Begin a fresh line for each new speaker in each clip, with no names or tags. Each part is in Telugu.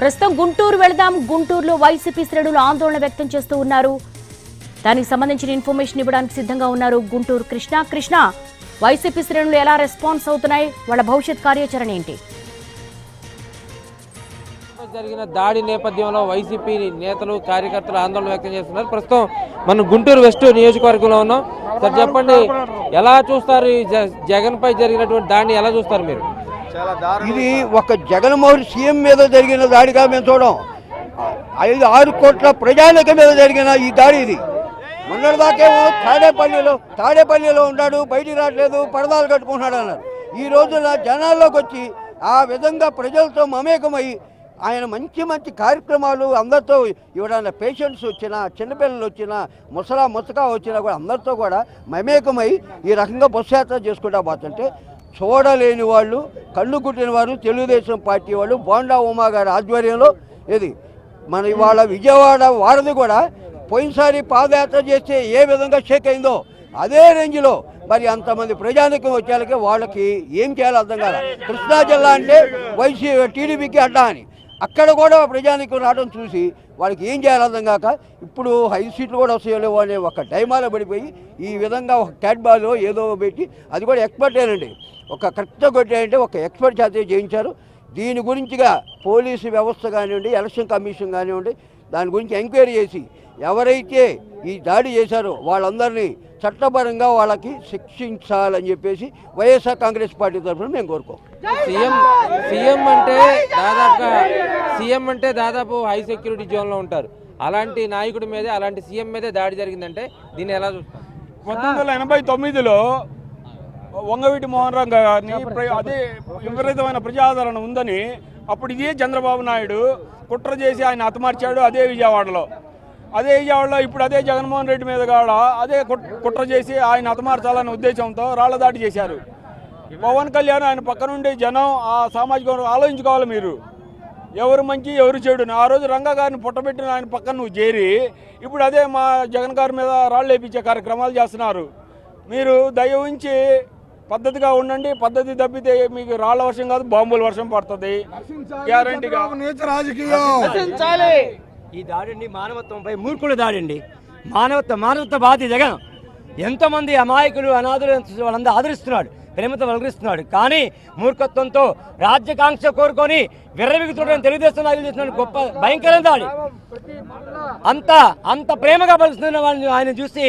ప్రస్తుతం గుంటూరు వెళదాం. గుంటూరులో వైసీపీ శ్రేణులు ఆందోళన వ్యక్తం చేస్తూ ఉన్నారు. దానికి సంబంధించిన ఇన్ఫర్మేషన్ ఇవ్వడానికి సిద్ధంగా ఉన్నారు గుంటూరు కృష్ణ. కృష్ణ వైసీపీ శ్రేణులు ఎలా రెస్పాన్స్ అవుతున్నాయి? వాళ్ళ భవిష్యత్ కార్యాచరణ ఏంటి?
జరిగిన దాడి నేపథ్యంలో వైసీపీ నేతలు కార్యకర్తలు ఆందోళన వ్యక్తం చేస్తున్నారు. ప్రస్తుతం మనం గుంటూరు వెస్ట్ నియోజకవర్గంలో ఉన్నాం. సార్ చెప్పండి ఎలా చూస్తారు జ- జగన్ పై జరిగినటువంటి దాడిని ఎలా చూస్తారు మీరు?
ఇది ఒక జగన్మోహన్ సీఎం మీద జరిగిన దాడిగా మేము చూడం ఐదు ఆరు కోట్ల ప్రజానిక మీద జరిగిన ఈ దాడి ఇది. మొన్నటిదాకేమో తాడేపల్లిలో తాడేపల్లిలో ఉన్నాడు బయటికి రావట్లేదు పరదాలు కట్టుకుంటున్నాడు అన్నారు. ఈ రోజున జనాల్లోకి వచ్చి ఆ విధంగా ప్రజలతో మమేకమై ఆయన మంచి మంచి కార్యక్రమాలు అందరితో ఎవరైనా పేషెంట్స్ వచ్చినా చిన్నపిల్లలు వచ్చినా ముసలా ముసకా వచ్చినా కూడా అందరితో కూడా మమేకమై ఈ రకంగా బస్సు యాత్ర చేసుకుంటా పోతుంటే చూడలేని వాళ్ళు కళ్ళు కుట్టిన వాళ్ళు తెలుగుదేశం పార్టీ వాళ్ళు బోండా ఉమా గారి ఆధ్వర్యంలో ఇది మన ఇవాళ విజయవాడ వారధి కూడా పోయినసారి పాదయాత్ర చేస్తే ఏ విధంగా షేక్ అయిందో అదే రేంజ్లో మరి అంతమంది ప్రజానికం వచ్చేళ్ళకి వాళ్ళకి ఏం చేయాలో అర్థం కాదు కృష్ణా జిల్లా అంటే వైసీ టీడీపీకి అడ్డా అని. అక్కడ కూడా ప్రజానికం రావడం చూసి వాళ్ళకి ఏం చేయాలో అర్థం కాక ఇప్పుడు ఐదు సీట్లు కూడా వస్తాయో లేవో అనే ఒక డైమాలో పడిపోయి ఈ విధంగా ఒక క్యాట్ బాల్ ఏదో పెట్టి అది కూడా ఎక్స్పర్టేనండి ఒక కరెక్ట్గా కొట్టాయంటే ఒక ఎక్స్పర్ట్ చేత చేయించారు దీని గురించిగా పోలీసు వ్యవస్థ కానివ్వండి ఎలక్షన్ కమిషన్ కానివ్వండి దాని గురించి ఎంక్వైరీ చేసి ఎవరైతే ఈ దాడి చేశారో వాళ్ళందరినీ చట్టపరంగా వాళ్ళకి శిక్షించాలని చెప్పేసి వైఎస్ఆర్ కాంగ్రెస్ పార్టీ తరఫున మేము కోరుకోం.
సీఎం సీఎం అంటే దాదాపుగా సీఎం అంటే దాదాపు హై సెక్యూరిటీ జోన్లో ఉంటారు. అలాంటి నాయకుడి మీదే అలాంటి సీఎం మీదే దాడి జరిగిందంటే దీన్ని ఎలా చూస్తారు
పంతొమ్మిది వందల ఎనభై తొమ్మిదిలో వంగవీటి మోహన్ రావు గారిని ప్ర- అదే విపరీతమైన ప్రజాదరణ ఉందని అప్పుడు ఇదే చంద్రబాబు నాయుడు కుట్ర చేసి ఆయన హతమార్చాడు అదే విజయవాడలో. అదే విజయవాడలో ఇప్పుడు అదే జగన్మోహన్ రెడ్డి మీద కూడా అదే కుట్- కుట్ర చేసి ఆయన హతమార్చాలనే ఉద్దేశంతో రాళ్ళ దాడి చేశారు. పవన్ కళ్యాణ్ ఆయన పక్కనుండి జనం ఆ సామాజిక ఆలోచించుకోవాలి మీరు. ఎవరు మంచి ఎవరు చెడు ఆ రోజు రంగా గారిని పుట్టబెట్టిన ఆయన పక్కన నువ్వు చేరి ఇప్పుడు అదే మా జగన్ గారి మీద రాళ్ళు వేపించే కార్యక్రమాలు చేస్తున్నారు. మీరు దయ ఉంచి పద్ధతిగా ఉండండి. పద్ధతి తప్పితే మీకు రాళ్ళ వర్షం కాదు బాంబుల వర్షం పడుతుంది. గ్యారంటీగా
ఈ దాడండి మానవత్వంపై మూర్ఖుల దాడండి. మానవత్వ మానవత్వ బాధి జగన్. ఎంతమంది అమాయకులు అనాథులు వాళ్ళందరూ ఆదరిస్తున్నాడు. ప్రేమతో వలకరిస్తున్నాడు. కానీ మూర్ఖత్వంతో రాజ్యకాంక్ష కోరుకొని విర్రవిగుతుండని తెలుగుదేశం నాయకులు చేస్తున్నాడు. గొప్ప భయంకరమైన దాడి. అంత అంత ప్రేమగా పలుస్తున్న వాళ్ళని ఆయన చూసి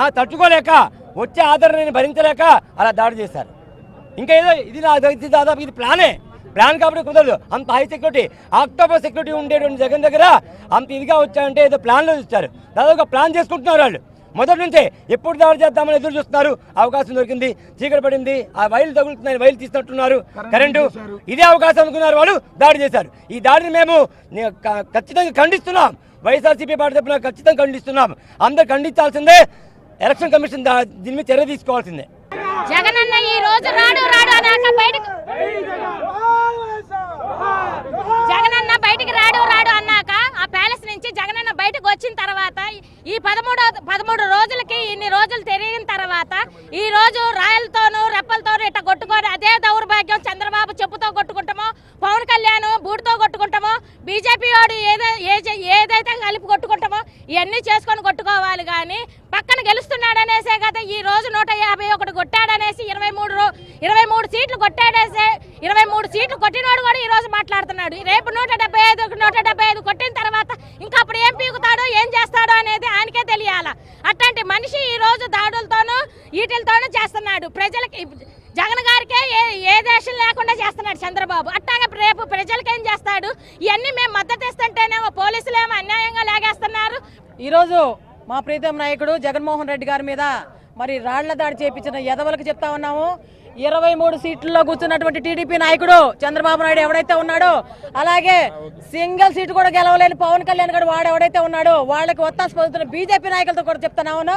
ఆ తట్టుకోలేక వచ్చే ఆదరణని భరించలేక అలా దాడి చేశారు. ఇంకా ఏదో ఇది నా ఇది దాదాపు ఇది ప్లానే. ప్లాన్ కాబట్టి కుదరదు. అంత హై సెక్యూరిటీ అక్టోబర్ సెక్యూరిటీ ఉండేటువంటి జగన్ దగ్గర అంత ఇదిగా వచ్చారంటే ఏదో ప్లాన్లో ఇచ్చారు దాదాపు ప్లాన్ చేసుకుంటున్నారు వాళ్ళు. మొదటి నుంచే ఎప్పుడు దాడి చేద్దామని ఎదురు చూస్తున్నారు. అవకాశం దొరికింది. చీకటి పడింది. ఆ వైర్లు తగులుతున్నాయి వైర్లు తీస్తున్నట్టున్నారు కరెంటు ఇదే అవకాశం అనుకున్నారు వాళ్ళు. దాడి చేశారు. ఈ దాడిని మేము ఖచ్చితంగా ఖండిస్తున్నాం. వైఎస్ఆర్సీపీ పార్టీ తరఫున ఖచ్చితంగా ఖండిస్తున్నాం. అందరు ఖండించాల్సిందే. ఎలక్షన్ కమిషన్ దీని మీద చర్య తీసుకోవాల్సిందే.
జగనన్న ఈ రోజు రాడు రాడు అన్నాక బయటకు జగనన్న బయటికి రాడు రాడు అన్నాక ప్యాలెస్ నుంచి జగనన్న బయటకు వచ్చిన తర్వాత ఈ పదమూడో పదమూడు రోజులకి ఇన్ని రోజులు తిరిగిన తర్వాత ఈ రోజు రాయలతోనూ రెప్పలతోనూ ఇట్ట కొట్టుకొని అదే దౌర్భాగ్యం చంద్రబాబు చెప్పుతో కొట్టుకుంటామో పవన్ కళ్యాణ్ బూటుతో కొట్టుకుంటామో బీజేపీ వాడు ఏదో ఏ- ఏదైతే కలిపి కొట్టుకుంటామో ఇవన్నీ చేసుకొని కొట్టుకోవాలి కానీ పక్కన గెలుస్తున్నాడనేసే కదా ఈ రోజు నూట యాభై ఒకటి కొట్టాడనేసి ఇరవై మూడు రో- ఇరవై మూడు సీట్లు కొట్టాడేసే ఇరవై మూడు సీట్లు కొట్టినోడు కూడా ఈ రోజు మాట్లాడుతున్నాడు. రేపు నూట డెబ్బై ఐదు నూట డెబ్బై ఐదు కొట్టిన తర్వాత ఇంకా అప్పుడు ఏం పీకుతాడో ఏం చేస్తాడో అనేది ఆయనకే తెలియాల. అట్లాంటి మనిషి ఈ రోజు దాడులతోనూ వీటిలతోనూ చేస్తున్నాడు. ప్రజలకి జగన్ గారికే ఏ ఏ దేశం లేకుండా చేస్తున్నాడు చంద్రబాబు. అట్టాగే రేపు ప్రజలకి ఏం చేస్తాడు? ఇవన్నీ మేము మద్దతు ఇస్తుంటేనేమో పోలీసులు ఏమో అన్యాయంగా లాగేస్తున్నారు.
ఈరోజు మా ప్రీతం నాయకుడు జగన్మోహన్ రెడ్డి గారి మీద మరి రాళ్ళ దాడి చేపించిన ఎదవలకు చెప్తా ఉన్నాము. ఇరవై మూడు సీట్లలో కూర్చున్నటువంటి టీడీపీ నాయకుడు చంద్రబాబు నాయుడు ఎవడైతే ఉన్నాడో అలాగే సింగిల్ సీట్ కూడా గెలవలేని పవన్ కళ్యాణ్ గారు వాడు ఎవడైతే ఉన్నాడో వాళ్ళకి ఒత్తాసు పొందుతున్న బీజేపీ నాయకులతో కూడా చెప్తున్నాను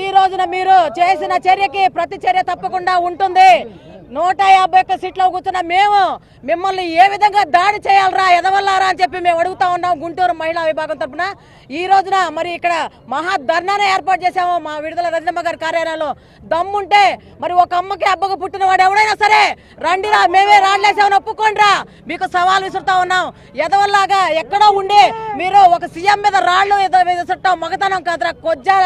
ఈ రోజున మీరు చేసిన చర్యకి ప్రతి చర్య తప్పకుండా ఉంటుంది. నూట యాభై ఒక్క సీట్లో కూర్చున్న మేము మిమ్మల్ని ఏ విధంగా దాడి చేయాలరా ఎదవల్లారా అని చెప్పి మేము అడుగుతా ఉన్నాం గుంటూరు మహిళా విభాగం తరఫున ఈ రోజున మరి ఇక్కడ మహా ధర్నానే ఏర్పాటు చేశాము మా విడుదల రజనమ్మ గారి కార్యాలయంలో. దమ్ముంటే మరి ఒక అమ్మకి అబ్బకు పుట్టిన వాడు ఎవడైనా సరే రండిరా మేమే రాళ్ళేసామని ఒప్పుకోండిరా. మీకు సవాల్ విసురుతా ఉన్నాం. ఎదవల్లాగా ఎక్కడో ఉండి మీరు ఒక సీఎం మీద రాళ్ళు ఎద- విసురుతాం మగతనం కాదురా కొజ్జాల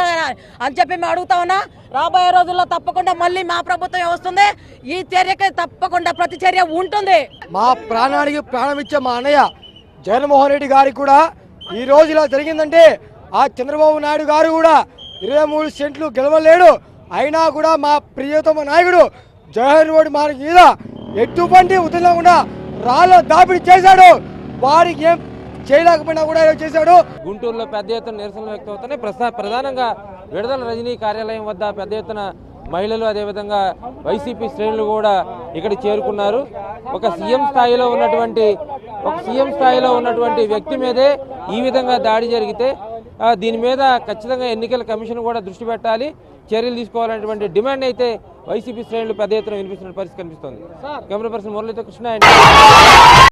అని చెప్పి మేము అడుగుతా ఉన్నా. రాబోయే రోజుల్లో తప్పకుండా మళ్ళీ మా ప్రభుత్వం వస్తుంది. ఈ చర్యకి తప్పకుండా ప్రతి చర్య ఉంటుంది.
మా ప్రాణానికి ప్రాణం ఇచ్చే మా అన్నయ్య జగన్మోహన్ రెడ్డి గారికి కూడా ఈ రోజు ఇలా జరిగిందంటే ఆ చంద్రబాబు నాయుడు గారు కూడా ఇరవై మూడు సెంట్లు గెలవలేడు. అయినా కూడా మా ప్రియతమ నాయకుడు జవహర్ రోడ్ మార్గం మీద ఎటువంటి వదలకుండా రాళ్ళ దాపిడి చేశాడు. వారికి ఏం చేయలేకపోయినా కూడా ఇలా చేశాడు.
గుంటూరులో పెద్ద ఎత్తున నిరసనలు వ్యక్తం అవుతున్నాయి. ప్రసా ప్రధానంగా విడుదల రజనీ కార్యాలయం వద్ద పెద్ద ఎత్తున మహిళలు అదేవిధంగా వైసీపీ శ్రేణులు కూడా ఇక్కడ చేరుకున్నారు. ఒక సీఎం స్థాయిలో ఉన్నటువంటి ఒక సీఎం స్థాయిలో ఉన్నటువంటి వ్యక్తి మీదే ఈ విధంగా దాడి జరిగితే దీని మీద ఖచ్చితంగా ఎన్నికల కమిషన్ కూడా దృష్టి పెట్టాలి. చర్యలు తీసుకోవాలనేటువంటి డిమాండ్ అయితే వైసీపీ శ్రేణులు పెద్ద ఎత్తున వినిపిస్తున్న పరిస్థితి కనిపిస్తుంది. Camera person మురళీతో Krishna